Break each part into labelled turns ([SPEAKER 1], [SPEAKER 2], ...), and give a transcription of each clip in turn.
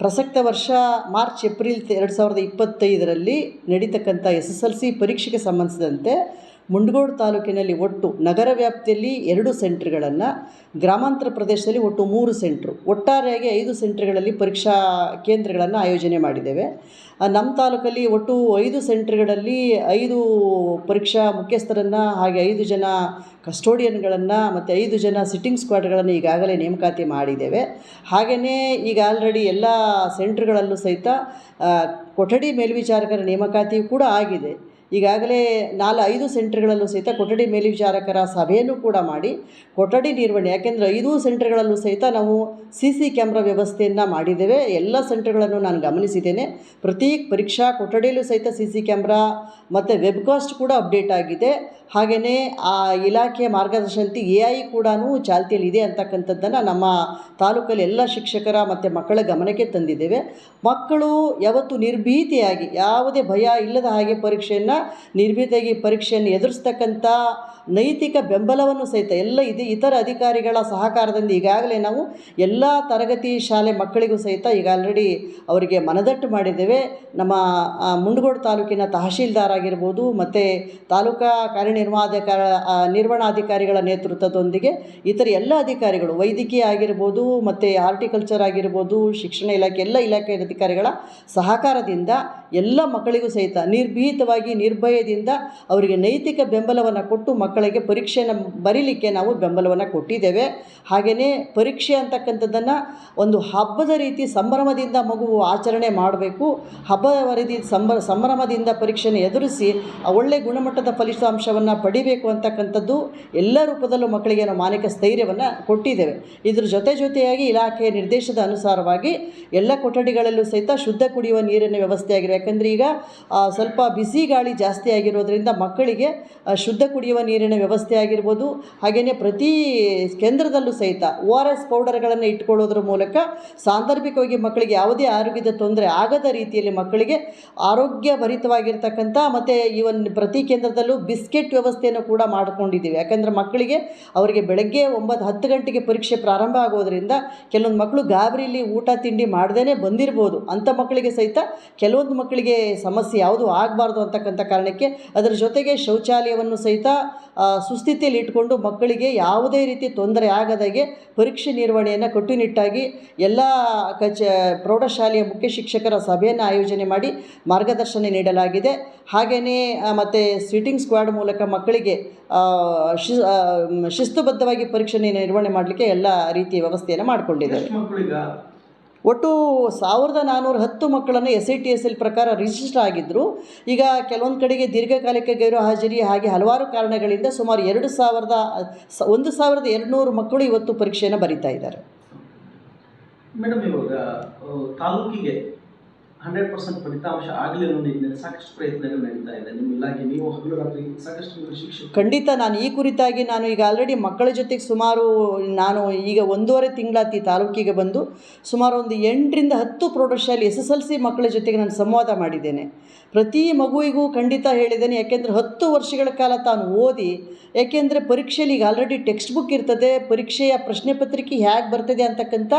[SPEAKER 1] ಪ್ರಸಕ್ತ ವರ್ಷ March April ಎರಡು ಸಾವಿರದ ಇಪ್ಪತ್ತೈದರಲ್ಲಿ ನಡೀತಕ್ಕಂಥ ಎಸ್ ಎಸ್ ಎಲ್ ಸಿ ಪರೀಕ್ಷೆಗೆ ಸಂಬಂಧಿಸಿದಂತೆ ಮುಂಡಗೋಡು ತಾಲೂಕಿನಲ್ಲಿ ಒಟ್ಟು ನಗರ ವ್ಯಾಪ್ತಿಯಲ್ಲಿ ಎರಡು ಸೆಂಟ್ರ್ಗಳನ್ನು, ಗ್ರಾಮಾಂತರ ಪ್ರದೇಶದಲ್ಲಿ ಒಟ್ಟು ಮೂರು ಸೆಂಟ್ರು. ಒಟ್ಟಾರೆಯಾಗಿ ಐದು ಸೆಂಟ್ರ್ಗಳಲ್ಲಿ ಪರೀಕ್ಷಾ ಕೇಂದ್ರಗಳನ್ನು ಆಯೋಜನೆ ಮಾಡಿದ್ದೇವೆ. ನಮ್ಮ ತಾಲೂಕಲ್ಲಿ ಒಟ್ಟು ಐದು ಸೆಂಟ್ರ್ಗಳಲ್ಲಿ ಐದು ಪರೀಕ್ಷಾ ಮುಖ್ಯಸ್ಥರನ್ನು, ಹಾಗೆ ಐದು ಜನ ಕಸ್ಟೋಡಿಯನ್ಗಳನ್ನು ಮತ್ತು ಐದು ಜನ ಸಿಟ್ಟಿಂಗ್ ಸ್ಕ್ವಾಡ್ಗಳನ್ನು ಈಗಾಗಲೇ ನೇಮಕಾತಿ ಮಾಡಿದ್ದೇವೆ. ಹಾಗೆಯೇ ಈಗ ಆಲ್ರೆಡಿ ಎಲ್ಲ ಸೆಂಟ್ರ್ಗಳಲ್ಲೂ ಸಹಿತ ಕೊಠಡಿ ಮೇಲ್ವಿಚಾರಕರ ನೇಮಕಾತಿಯು ಕೂಡ ಆಗಿದೆ. ಈಗಾಗಲೇ ನಾಲ್ಕು ಐದು ಸೆಂಟರ್ಗಳಲ್ಲೂ ಸಹಿತ ಕೊಠಡಿ ಮೇಲ್ವಿಚಾರಕರ ಸಭೆಯನ್ನು ಕೂಡ ಮಾಡಿ ಕೊಠಡಿ ನಿರ್ವಹಣೆ, ಯಾಕೆಂದರೆ ಐದು ಸೆಂಟರ್ಗಳಲ್ಲೂ ಸಹಿತ ನಾವು ಸಿ ಸಿ ಕ್ಯಾಮ್ರಾ ವ್ಯವಸ್ಥೆಯನ್ನು ಮಾಡಿದ್ದೇವೆ. ಎಲ್ಲ ಸೆಂಟ್ರ್ಗಳನ್ನು ನಾನು ಗಮನಿಸಿದ್ದೇನೆ. ಪ್ರತಿ ಪರೀಕ್ಷಾ ಕೊಠಡಿಯಲ್ಲೂ ಸಹಿತ ಸಿ ಸಿ ಕ್ಯಾಮ್ರಾ ಮತ್ತು ವೆಬ್ಕಾಸ್ಟ್ ಕೂಡ ಅಪ್ಡೇಟ್ ಆಗಿದೆ. ಹಾಗೆಯೇ ಆ ಇಲಾಖೆಯ ಮಾರ್ಗದರ್ಶನಂತೆ ಎ ಐ ಕೂಡ ಚಾಲ್ತಿಯಲ್ಲಿದೆ ಅಂತಕ್ಕಂಥದ್ದನ್ನು ನಮ್ಮ ತಾಲೂಕಲ್ಲಿ ಎಲ್ಲ ಶಿಕ್ಷಕರ ಮತ್ತು ಮಕ್ಕಳ ಗಮನಕ್ಕೆ ತಂದಿದ್ದೇವೆ. ಮಕ್ಕಳು ಯಾವತ್ತು ನಿರ್ಭೀತಿಯಾಗಿ, ಯಾವುದೇ ಭಯ ಇಲ್ಲದ ಹಾಗೆ ಪರೀಕ್ಷೆಯನ್ನು ನಿರ್ಭೀತಿಯಾಗಿ ಪರೀಕ್ಷೆಯನ್ನು ಎದುರಿಸ್ತಕ್ಕಂಥ ನೈತಿಕ ಬೆಂಬಲವನ್ನು ಸಹಿತ ಎಲ್ಲ ಇದೆ. ಇತರ ಅಧಿಕಾರಿಗಳ ಸಹಕಾರದಿಂದ ಈಗಾಗಲೇ ನಾವು ಎಲ್ಲ ತರಗತಿ ಶಾಲೆ ಮಕ್ಕಳಿಗೂ ಸಹಿತ ಈಗ ಆಲ್ರೆಡಿ ಅವರಿಗೆ ಮನದಟ್ಟು ಮಾಡಿದ್ದೇವೆ. ನಮ್ಮ ಮುಂಡಗೋಡು ತಾಲೂಕಿನ ತಹಶೀಲ್ದಾರ್ ಆಗಿರ್ಬೋದು, ಮತ್ತು ತಾಲೂಕಾ ಕಾರ್ಯನಿರ್ವಾಹಕ ನಿರ್ವಹಣಾಧಿಕಾರಿಗಳ ನೇತೃತ್ವದೊಂದಿಗೆ ಇತರ ಎಲ್ಲ ಅಧಿಕಾರಿಗಳು, ವೈದ್ಯಕೀಯ ಆಗಿರ್ಬೋದು, ಮತ್ತು ಹಾರ್ಟಿಕಲ್ಚರ್ ಆಗಿರ್ಬೋದು, ಶಿಕ್ಷಣ ಇಲಾಖೆ, ಎಲ್ಲ ಇಲಾಖೆ ಅಧಿಕಾರಿಗಳ ಸಹಕಾರದಿಂದ ಎಲ್ಲ ಮಕ್ಕಳಿಗೂ ಸಹಿತ ನಿರ್ಭೀತವಾಗಿ ನಿರ್ಭಯದಿಂದ ಅವರಿಗೆ ನೈತಿಕ ಬೆಂಬಲವನ್ನು ಕೊಟ್ಟು ಮಕ್ಕಳಿಗೆ ಪರೀಕ್ಷೆಯನ್ನು ಬರೀಲಿಕ್ಕೆ ನಾವು ಬೆಂಬಲವನ್ನು ಕೊಟ್ಟಿದ್ದೇವೆ. ಹಾಗೆಯೇ ಪರೀಕ್ಷೆ ಅಂತಕ್ಕಂಥದ್ದನ್ನು ಒಂದು ಹಬ್ಬದ ರೀತಿ ಸಂಭ್ರಮದಿಂದ ಮಗು ಆಚರಣೆ ಮಾಡಬೇಕು. ಹಬ್ಬದ ವರದಿ ಸಂಭ್ರ, ಸಂಭ್ರಮದಿಂದ ಪರೀಕ್ಷೆಯನ್ನು ಎದುರಿಸಿ ಒಳ್ಳೆ ಗುಣಮಟ್ಟದ ಫಲಿತಾಂಶವನ್ನು ಪಡಿಬೇಕು ಅಂತಕ್ಕಂಥದ್ದು ಎಲ್ಲ ರೂಪದಲ್ಲೂ ಮಕ್ಕಳಿಗೆ ನಾವು ಮಾನಿಕ ಸ್ಥೈರ್ಯವನ್ನು ಕೊಟ್ಟಿದ್ದೇವೆ. ಇದ್ರ ಜೊತೆ ಜೊತೆಯಾಗಿ ಇಲಾಖೆಯ ನಿರ್ದೇಶದ ಅನುಸಾರವಾಗಿ ಎಲ್ಲ ಕೊಠಡಿಗಳಲ್ಲೂ ಸಹಿತ ಶುದ್ಧ ಕುಡಿಯುವ ನೀರಿನ ವ್ಯವಸ್ಥೆ ಆಗಿದೆ. ಯಾಕಂದರೆ ಈಗ ಸ್ವಲ್ಪ ಬಿಸಿ ಗಾಳಿ ಜಾಸ್ತಿ ಆಗಿರೋದ್ರಿಂದ ಮಕ್ಕಳಿಗೆ ಶುದ್ಧ ಕುಡಿಯುವ ನೀರಿನ ವ್ಯವಸ್ಥೆ ಆಗಿರ್ಬೋದು ಹಾಗೆಯೇ ಪ್ರತಿ ಕೇಂದ್ರದಲ್ಲೂ ಸಹಿತ ಓ ಆರ್ ಎಸ್ ಪೌಡರ್ಗಳನ್ನು ಇಟ್ಕೊಳ್ಳೋದ್ರ ಮೂಲಕ ಸಾಂದರ್ಭಿಕವಾಗಿ ಮಕ್ಕಳಿಗೆ ಯಾವುದೇ ಆರೋಗ್ಯದ ತೊಂದರೆ ಆಗದ ರೀತಿಯಲ್ಲಿ ಮಕ್ಕಳಿಗೆ ಆರೋಗ್ಯಭರಿತವಾಗಿರ್ತಕ್ಕಂಥ ಮತ್ತು ಇವನ್ ಪ್ರತಿ ಕೇಂದ್ರದಲ್ಲೂ ಬಿಸ್ಕೆಟ್ ವ್ಯವಸ್ಥೆಯನ್ನು ಕೂಡ ಮಾಡಿಕೊಂಡಿದ್ದೀವಿ. ಯಾಕಂದರೆ ಮಕ್ಕಳಿಗೆ ಅವರಿಗೆ ಬೆಳಗ್ಗೆ ಒಂಬತ್ತು ಹತ್ತು ಗಂಟೆಗೆ ಪರೀಕ್ಷೆ ಪ್ರಾರಂಭ ಆಗೋದ್ರಿಂದ ಕೆಲವೊಂದು ಮಕ್ಕಳು ಗಾಬರಿಲಿ ಊಟ ತಿಂಡಿ ಮಾಡ್ದೇ ಬಂದಿರ್ಬೋದು. ಅಂಥ ಮಕ್ಕಳಿಗೆ ಸಹಿತ ಕೆಲವೊಂದು ಮಕ್ಕಳಿಗೆ ಸಮಸ್ಯೆ ಯಾವುದು ಆಗಬಾರ್ದು ಅಂತಕ್ಕಂಥ ಕಾರಣಕ್ಕೆ ಅದರ ಜೊತೆಗೆ ಶೌಚಾಲಯವನ್ನು ಸಹಿತ ಸುಸ್ಥಿತಿಯಲ್ಲಿ ಇಟ್ಕೊಂಡು ಮಕ್ಕಳಿಗೆ ಯಾವುದೇ ರೀತಿ ತೊಂದರೆ ಆಗದಾಗೆ ಪರೀಕ್ಷೆ ನಿರ್ವಹಣೆಯನ್ನು ಕಟ್ಟುನಿಟ್ಟಾಗಿ ಎಲ್ಲ ಕಚ, ಪ್ರೌಢಶಾಲೆಯ ಮುಖ್ಯ ಶಿಕ್ಷಕರ ಸಭೆಯನ್ನು ಆಯೋಜನೆ ಮಾಡಿ ಮಾರ್ಗದರ್ಶನ ನೀಡಲಾಗಿದೆ. ಹಾಗೆಯೇ ಮತ್ತು ಸಿಟಿಂಗ್ ಸ್ಕ್ವಾಡ್ ಮೂಲಕ ಮಕ್ಕಳಿಗೆ ಶಿಸ್ತುಬದ್ಧವಾಗಿ ಪರೀಕ್ಷೆ ನಿರ್ವಹಣೆ ಮಾಡಲಿಕ್ಕೆ ಎಲ್ಲ ರೀತಿಯ ವ್ಯವಸ್ಥೆಯನ್ನು
[SPEAKER 2] ಮಕ್ಕಳಿಗ
[SPEAKER 1] ಒಟ್ಟು ಸಾವಿರದ ನಾನ್ನೂರ ಹತ್ತು ಮಕ್ಕಳನ್ನು S I T S L ಪ್ರಕಾರ ರಿಜಿಸ್ಟರ್ ಆಗಿದ್ದರು ಈಗ ಕೆಲವೊಂದು ಕಡೆಗೆ ದೀರ್ಘಕಾಲಿಕ ಗೈರು ಹಾಜರಿ ಹಾಗೆ ಹಲವಾರು ಕಾರಣಗಳಿಂದ ಸುಮಾರು ಎರಡು ಸಾವಿರದ, ಒಂದು ಸಾವಿರದ ಎರಡುನೂರು ಮಕ್ಕಳು ಇವತ್ತು ಪರೀಕ್ಷೆಯನ್ನು ಬರೀತಾ ಇದ್ದಾರೆ.
[SPEAKER 2] ಮೇಡಮ್, ಇವಾಗ ತಾಲೂಕಿಗೆ ಹಂಡ್ರೆಡ್ ಪರ್ಸೆಂಟ್ ಫಲಿತಾಂಶ ಆಗಲಿ ಅನ್ನೋ ನಿಟ್ಟಿನಲ್ಲಿ ಸಾಕಷ್ಟು ಪ್ರಯತ್ನಗಳು ನಡೀತಾ ಇದೆ. ನಿಮ್ಮ ಇಲಾಖೆ, ನೀವು ಹಗಲು ರಾತ್ರಿ ಸಾಕಷ್ಟು ಶಿಕ್ಷಕ
[SPEAKER 1] ಖಂಡಿತ ನಾನು ಈ ಕುರಿತಾಗಿ ನಾನು ಈಗ ಆಲ್ರೆಡಿ ಮಕ್ಕಳ ಜೊತೆಗೆ ಸುಮಾರು ನಾನು ಈಗ ಒಂದೂವರೆ ತಿಂಗಳಾತಿ ತಾಲೂಕಿಗೆ ಬಂದು ಸುಮಾರು ಒಂದು ಎಂಟರಿಂದ ಹತ್ತು ಪ್ರೌಢಶಾಲೆ, ಎಸ್ ಎಸ್ ಎಲ್ ಸಿ ಮಕ್ಕಳ ಜೊತೆಗೆ ನಾನು ಸಂವಾದ ಮಾಡಿದ್ದೇನೆ. ಪ್ರತಿ ಮಗುವಿಗೂ ಖಂಡಿತ ಹೇಳಿದ್ದೇನೆ, ಯಾಕೆಂದರೆ ಹತ್ತು ವರ್ಷಗಳ ಕಾಲ ತಾನು ಓದಿ, ಯಾಕೆಂದರೆ ಪರೀಕ್ಷೆಯಲ್ಲಿ ಈಗ ಆಲ್ರೆಡಿ ಟೆಕ್ಸ್ಟ್ ಬುಕ್ ಇರ್ತದೆ, ಪರೀಕ್ಷೆಯ ಪ್ರಶ್ನೆ ಪತ್ರಿಕೆ ಹೇಗೆ ಬರ್ತದೆ ಅಂತಕ್ಕಂಥ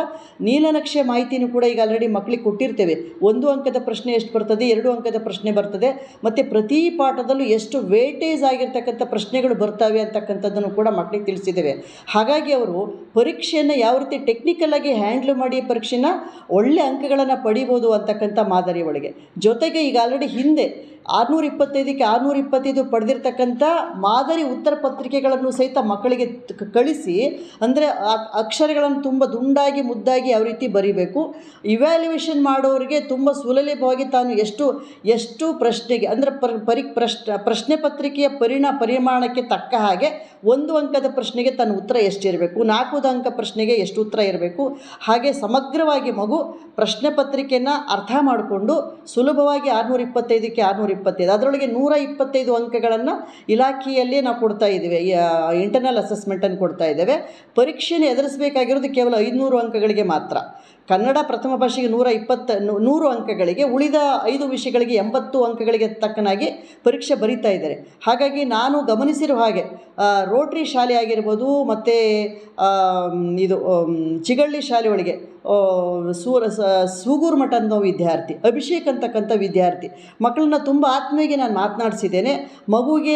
[SPEAKER 1] ನೀಲನಕ್ಷೆ ಮಾಹಿತಿನೂ ಕೂಡ ಈಗ ಆಲ್ರೆಡಿ ಮಕ್ಕಳಿಗೆ ಕೊಟ್ಟಿರ್ತೇವೆ. ಒಂದು ಅಂಕದ ಪ್ರಶ್ನೆ ಎಷ್ಟು ಬರ್ತದೆ, ಎರಡು ಅಂಕದ ಪ್ರಶ್ನೆ ಬರ್ತದೆ, ಮತ್ತು ಪ್ರತಿ ಪಾಠದಲ್ಲೂ ಎಷ್ಟು ವೇಟೇಜ್ ಆಗಿರ್ತಕ್ಕಂಥ ಪ್ರಶ್ನೆಗಳು ಬರ್ತವೆ ಅಂತಕ್ಕಂಥದ್ದನ್ನು ಕೂಡ ಮಕ್ಕಳಿಗೆ ತಿಳಿಸಿದ್ದೇವೆ. ಹಾಗಾಗಿ ಅವರು ಪರೀಕ್ಷೆಯನ್ನು ಯಾವ ರೀತಿ ಟೆಕ್ನಿಕಲ್ ಆಗಿ ಹ್ಯಾಂಡ್ಲ್ ಮಾಡಿ ಪರೀಕ್ಷೆನ ಒಳ್ಳೆ ಅಂಕಗಳನ್ನು ಪಡಿಬೋದು ಅಂತಕ್ಕಂಥ ಮಾದರಿ ಒಳಗೆ ಜೊತೆಗೆ ಈಗ ಆಲ್ರೆಡಿ ಹಿಂದೆ ಆರುನೂರ ಇಪ್ಪತ್ತೈದಕ್ಕೆ ಆರುನೂರ ಇಪ್ಪತ್ತೈದು ಪಡೆದಿರ್ತಕ್ಕಂಥ ಮಾದರಿ ಉತ್ತರ ಪತ್ರಿಕೆಗಳನ್ನು ಸಹಿತ ಮಕ್ಕಳಿಗೆ ಕಳಿಸಿ, ಅಂದರೆ ಅಕ್ಷರಗಳನ್ನು ತುಂಬ ದುಂಡಾಗಿ ಮುದ್ದಾಗಿ ಯಾವ ರೀತಿ ಬರೀಬೇಕು ಇವ್ಯಾಲ್ಯುವೇಷನ್ ಮಾಡೋರಿಗೆ ತುಂಬ ಸುಲಲಿತವಾಗಿ ತಾನು ಎಷ್ಟು ಎಷ್ಟು ಪ್ರಶ್ನೆಗೆ, ಅಂದರೆ ಪರ್ ಪರಿ ಪ್ರಶ್ನೆ ಪ್ರಶ್ನೆ ಪತ್ರಿಕೆಯ ಪರಿಣ ಪರಿಮಾಣಕ್ಕೆ ತಕ್ಕ ಹಾಗೆ ಒಂದು ಅಂಕದ ಪ್ರಶ್ನೆಗೆ ತನ್ನ ಉತ್ತರ ಎಷ್ಟಿರಬೇಕು ನಾಲ್ಕು ಅಂಕ ಪ್ರಶ್ನೆಗೆ ಎಷ್ಟು ಉತ್ತರ ಇರಬೇಕು, ಹಾಗೆ ಸಮಗ್ರವಾಗಿ ಮಗು ಪ್ರಶ್ನೆ ಪತ್ರಿಕೆಯನ್ನು ಅರ್ಥ ಮಾಡಿಕೊಂಡು ಸುಲಭವಾಗಿ ಆರುನೂರ ಇಪ್ಪತ್ತೈದಕ್ಕೆ ಆರುನೂರ ಇಪ್ಪತ್ತೈದು. ಅದರೊಳಗೆ ನೂರ ಇಪ್ಪತ್ತೈದು ಅಂಕಗಳನ್ನು ಇಲಾಖೆಯಲ್ಲಿ ನಾವು ಕೊಡ್ತಾ ಇದ್ದೇವೆ. ಇಂಟರ್ನಲ್ ಅಸೆಸ್ಮೆಂಟನ್ನು ಕೊಡ್ತಾ ಇದ್ದೇವೆ. ಪರೀಕ್ಷೆಯನ್ನು ಎದುರಿಸಬೇಕಾಗಿರೋದು ಕೇವಲ ಐದುನೂರು ಅಂಕಗಳಿಗೆ ಮಾತ್ರ. ಕನ್ನಡ ಪ್ರಥಮ ಭಾಷೆಗೆ ನೂರ ಇಪ್ಪತ್ತ ನೂರು ಅಂಕಗಳಿಗೆ, ಉಳಿದ ಐದು ವಿಷಯಗಳಿಗೆ ಎಂಬತ್ತು ಅಂಕಗಳಿಗೆ ತಕ್ಕನಾಗಿ ಪರೀಕ್ಷೆ ಬರೀತಾ ಇದ್ದಾರೆ. ಹಾಗಾಗಿ ನಾನು ಗಮನಿಸಿರುವ ಹಾಗೆ ರೋಟ್ರಿ ಶಾಲೆ ಆಗಿರ್ಬೋದು, ಮತ್ತು ಇದು ಚಿಗಳ್ಳಿ ಶಾಲೆ ಒಳಗೆ ಸೂರ ಸೂಗೂರು ಮಠ ಅನ್ನೋ ವಿದ್ಯಾರ್ಥಿ, ಅಭಿಷೇಕ್ ಅಂತಕ್ಕಂಥ ವಿದ್ಯಾರ್ಥಿ, ಮಕ್ಕಳನ್ನ ತುಂಬ ಆತ್ಮೀಯವಾಗಿ ನಾನು ಮಾತನಾಡಿಸಿದ್ದೇನೆ. ಮಗುವಿಗೆ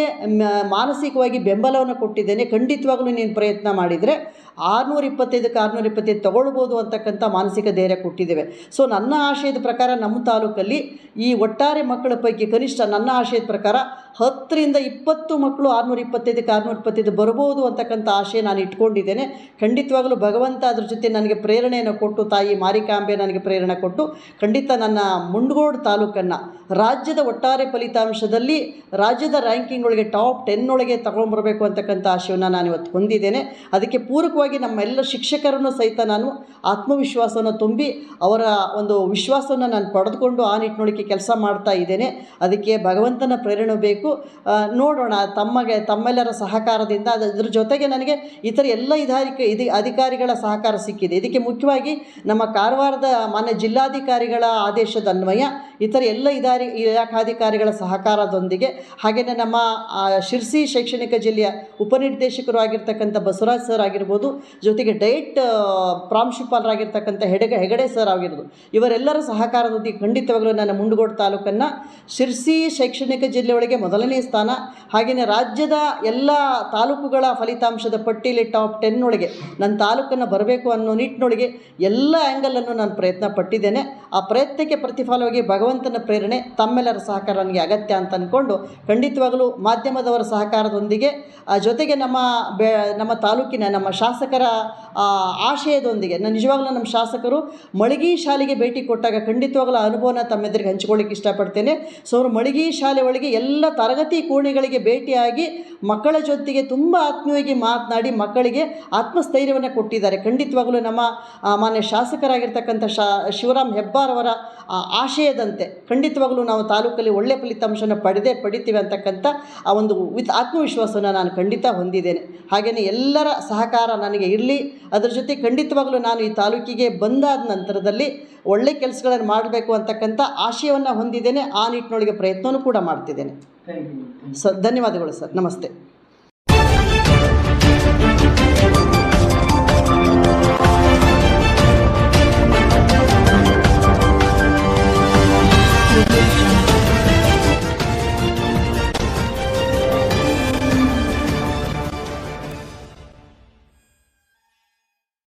[SPEAKER 1] ಮಾನಸಿಕವಾಗಿ ಬೆಂಬಲವನ್ನು ಕೊಟ್ಟಿದ್ದೇನೆ. ಖಂಡಿತವಾಗಲೂ ನೀನು ಪ್ರಯತ್ನ ಮಾಡಿದರೆ ಆರುನೂರ ಇಪ್ಪತ್ತೈದಕ್ಕೆ ಆರುನೂರ ಇಪ್ಪತ್ತೈದು ತಗೊಳ್ಬೋದು ಅಂತಕ್ಕಂಥ ಮಾನಸಿಕ ಧೈರ್ಯ ಕೊಟ್ಟಿದ್ದೇವೆ. ಸೊ ನನ್ನ ಆಶಯದ ಪ್ರಕಾರ ನಮ್ಮ ತಾಲೂಕಲ್ಲಿ ಈ ಒಟ್ಟಾರೆ ಮಕ್ಕಳ ಪೈಕಿ ಕನಿಷ್ಠ ನನ್ನ ಆಶಯದ ಪ್ರಕಾರ ಹತ್ತರಿಂದ ಇಪ್ಪತ್ತು ಮಕ್ಕಳು ಆರುನೂರ ಇಪ್ಪತ್ತೈದಕ್ಕೆ ಆರುನೂರ ಇಪ್ಪತ್ತೈದು ಬರ್ಬೋದು ಅಂತಕ್ಕಂಥ ಆಶಯ ನಾನು ಇಟ್ಕೊಂಡಿದ್ದೇನೆ. ಖಂಡಿತವಾಗಲೂ ಭಗವಂತ ಅದ್ರ ಜೊತೆ ನನಗೆ ಪ್ರೇರಣೆಯನ್ನು ಕೊಟ್ಟು, ತಾಯಿ ಮಾರಿಕಾಂಬೆ ನನಗೆ ಪ್ರೇರಣೆ ಕೊಟ್ಟು, ಖಂಡಿತ ನನ್ನ ಮುಂಡಗೋಡು ತಾಲೂಕನ್ನು ರಾಜ್ಯದ ಒಟ್ಟಾರೆ ಫಲಿತಾಂಶದಲ್ಲಿ ರಾಜ್ಯದ ರ್ಯಾಂಕಿಂಗ್ ಒಳಗೆ ಟಾಪ್ ಟೆನ್ ಒಳಗೆ ತಗೊಂಡ್ಬರಬೇಕು ಅಂತಕ್ಕಂಥ ಆಶಯವನ್ನು ನಾನು ಇವತ್ತು ಹೊಂದಿದ್ದೇನೆ. ಅದಕ್ಕೆ ಪೂರಕವಾಗಿ ನಮ್ಮ ಎಲ್ಲ ಶಿಕ್ಷಕರನ್ನು ಸಹಿತ ನಾನು ಆತ್ಮವಿಶ್ವಾಸವನ್ನು ತುಂಬಿ ಅವರ ಒಂದು ವಿಶ್ವಾಸವನ್ನು ನಾನು ಪಡೆದುಕೊಂಡು ಆ ನಿಟ್ಟಿನೊಳಗೆ ಕೆಲಸ ಮಾಡ್ತಾ ಇದ್ದೇನೆ. ಅದಕ್ಕೆ ಭಗವಂತನ ಪ್ರೇರಣೆ ಬೇಕು. ನೋಡೋಣ ತಮಗೆ ತಮ್ಮೆಲ್ಲರ ಸಹಕಾರದಿಂದ ಅದರ ಜೊತೆಗೆ ನನಗೆ ಇತರ ಎಲ್ಲ ಇದಾರಿಕ, ಇದು ಅಧಿಕಾರಿಗಳ ಸಹಕಾರ ಸಿಕ್ಕಿದೆ. ಇದಕ್ಕೆ ಮುಖ್ಯವಾಗಿ ನಮ್ಮ ಕಾರವಾರದ ಮಾನ್ಯ ಜಿಲ್ಲಾಧಿಕಾರಿಗಳ ಆದೇಶದ ಅನ್ವಯ ಇತರ ಎಲ್ಲ ಇದಾರಿ, ಇಲಾಖಾಧಿಕಾರಿಗಳ ಸಹಕಾರದೊಂದಿಗೆ ಹಾಗೆಯೇ ನಮ್ಮ ಶಿರ್ಸಿ ಶೈಕ್ಷಣಿಕ ಜಿಲ್ಲೆಯ ಉಪನಿರ್ದೇಶಕರು ಆಗಿರ್ತಕ್ಕಂಥ ಬಸವರಾಜ್ ಸರ್ ಆಗಿರ್ಬೋದು ಜೊತೆಗೆ ಡೈಟ್ ಪ್ರಾಂಶುಪಾಲರಾಗಿರ್ತಕ್ಕಂಥ ಹೆಡಗ, ಹೆಗಡೆ ಸರ್ ಆಗಿರೋದು. ಇವರೆಲ್ಲರ ಸಹಕಾರದೊಂದಿಗೆ ಖಂಡಿತವಾಗಲೂ ನನ್ನ ಮುಂಡಗೋಡು ತಾಲೂಕನ್ನು ಶಿರ್ಸಿ ಶೈಕ್ಷಣಿಕ ಜಿಲ್ಲೆಯೊಳಗೆ ಮೊದಲನೇ ಸ್ಥಾನ ಹಾಗೆಯೇ ರಾಜ್ಯದ ಎಲ್ಲ ತಾಲೂಕುಗಳ ಫಲಿತಾಂಶದ ಪಟ್ಟಿಯಲ್ಲಿ ಟಾಪ್ ಟೆನ್ ಒಳಗೆ ನನ್ನ ತಾಲೂಕನ್ನು ಬರಬೇಕು ಅನ್ನೋ ನಿಟ್ಟಿನೊಳಗೆ ಎಲ್ಲ ಆ್ಯಂಗಲನ್ನು ನಾನು ಪ್ರಯತ್ನ ಪಟ್ಟಿದ್ದೇನೆ. ಆ ಪ್ರಯತ್ನಕ್ಕೆ ಪ್ರತಿಫಲವಾಗಿ ಭಗವಂತನ ಪ್ರೇರಣೆ ತಮ್ಮೆಲ್ಲರ ಸಹಕಾರ ನನಗೆ ಅಗತ್ಯ ಅಂತ ಅಂದ್ಕೊಂಡು ಖಂಡಿತವಾಗಲೂ ಮಾಧ್ಯಮದವರ ಸಹಕಾರದೊಂದಿಗೆ ಜೊತೆಗೆ ನಮ್ಮ ಬೆ, ನಮ್ಮ ತಾಲೂಕಿನ ನಮ್ಮ ಶಾಸಕರ ಆಶಯದೊಂದಿಗೆ ನಾನು ನಿಜವಾಗ್ಲೂ ನಮ್ಮ ಶಾಸಕರು ಮಳಿಗೆ ಶಾಲೆಗೆ ಭೇಟಿ ಕೊಟ್ಟಾಗ ಖಂಡಿತವಾಗ್ಲೂ ಅನುಭವನ ತಮ್ಮೆದುರಿಗೆ ಹಂಚ್ಕೊಳ್ಳಿಕ್ಕೆ ಇಷ್ಟಪಡ್ತೇನೆ. ಸೊ, ಅವರು ಮಳಿಗೆ ಶಾಲೆ ಒಳಗೆ ಎಲ್ಲ ತರಗತಿ ಕೋಣೆಗಳಿಗೆ ಭೇಟಿಯಾಗಿ ಮಕ್ಕಳ ಜೊತೆಗೆ ತುಂಬ ಆತ್ಮೀಯವಾಗಿ ಮಾತನಾಡಿ ಮಕ್ಕಳಿಗೆ ಆತ್ಮಸ್ಥೈರ್ಯವನ್ನು ಕೊಟ್ಟಿದ್ದಾರೆ. ಖಂಡಿತವಾಗಲೂ ನಮ್ಮ ಮಾನ್ಯ ಶಾಸಕರಾಗಿರ್ತಕ್ಕಂಥ ಶಾ, ಶಿವರಾಮ್ ಹೆಬ್ಬಾರ್ ಅವರ ಆಶಯದಂತೆ ಖಂಡಿತವಾಗಲೂ ನಾವು ತಾಲೂಕಲ್ಲಿ ಒಳ್ಳೆಯ ಫಲಿತಾಂಶನ ಪಡೆದೇ ಪಡಿತೀವಿ ಅಂತಕ್ಕಂಥ ಆ ಒಂದು ವಿತ್ ಆತ್ಮವಿಶ್ವಾಸವನ್ನು ನಾನು ಖಂಡಿತ ಹೊಂದಿದ್ದೇನೆ. ಹಾಗೆಯೇ ಎಲ್ಲರ ಸಹಕಾರ ನನಗೆ ಇರಲಿ. ಅದರ ಜೊತೆ ಖಂಡಿತವಾಗಲೂ ನಾನು ಈ ತಾಲೂಕಿಗೆ ಬಂದಾದ ನಂತರದಲ್ಲಿ ಒಳ್ಳೆ ಕೆಲಸಗಳನ್ನು ಮಾಡಬೇಕು ಅಂತಕ್ಕಂಥ ಆಶಯವನ್ನು ಹೊಂದಿದ್ದೇನೆ. ಆ ನಿಟ್ಟಿನೊಳಗೆ ಪ್ರಯತ್ನವೂ ಕೂಡ ಮಾಡ್ತಿದ್ದೇನೆ. ಸರ್ ಧನ್ಯವಾದಗಳು ಸರ್. ನಮಸ್ತೆ.